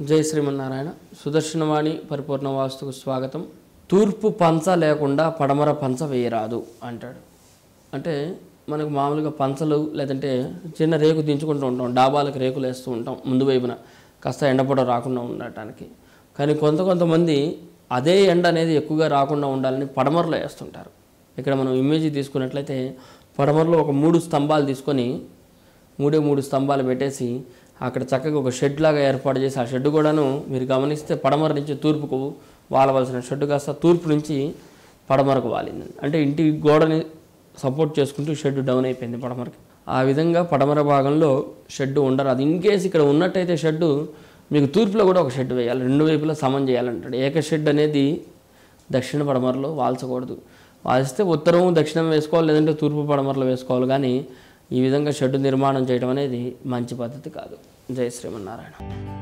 జై శ్రీమన్నారాయణ. సుదర్శనవాణి పరిపూర్ణ వాస్తుకు స్వాగతం. తూర్పు పంచ లేకుండా పడమర పంచ వేయరాదు అంటాడు. అంటే మనకు మామూలుగా పంచలు లేదంటే చిన్న రేకు దించుకుంటూ ఉంటాం డాబాలకు రేకులు వేస్తూ ఉంటాం ముందు వైపున కాస్త ఎండపడ రాకుండా ఉండటానికి. కానీ కొంత కొంతమంది అదే ఎండ అనేది ఎక్కువగా రాకుండా ఉండాలని పడమరలో వేస్తుంటారు. ఇక్కడ మనం ఇమేజ్ తీసుకున్నట్లయితే పడమరలో ఒక మూడు స్తంభాలు తీసుకొని మూడే మూడు స్తంభాలు పెట్టేసి అక్కడ చక్కగా ఒక షెడ్ లాగా ఏర్పాటు చేసి ఆ షెడ్ కూడాను మీరు గమనిస్తే పడమర నుంచి తూర్పుకు వాలవలసిన షెడ్ కాస్త తూర్పు నుంచి పడమరకు వాలింది. అంటే ఇంటి గోడని సపోర్ట్ చేసుకుంటూ షెడ్ డౌన్ అయిపోయింది పడమరకి. ఆ విధంగా పడమర భాగంలో షెడ్ ఉండరు అది ఇన్ కేసు ఇక్కడ ఉన్నట్టయితే షెడ్డు మీకు తూర్పులో కూడా ఒక షెడ్ వేయాలి. రెండు వైపులా సమం చేయాలంటాడు. ఏక షెడ్ అనేది దక్షిణ పడమరలో వాల్చకూడదు. వాల్చితే ఉత్తరం దక్షిణం వేసుకోవాలి లేదంటే తూర్పు పడమరలో వేసుకోవాలి. కానీ ఈ విధంగా షెడ్ నిర్మాణం చేయడం అనేది మంచి పద్ధతి కాదు. జయ శ్రీమన్నారాయణ.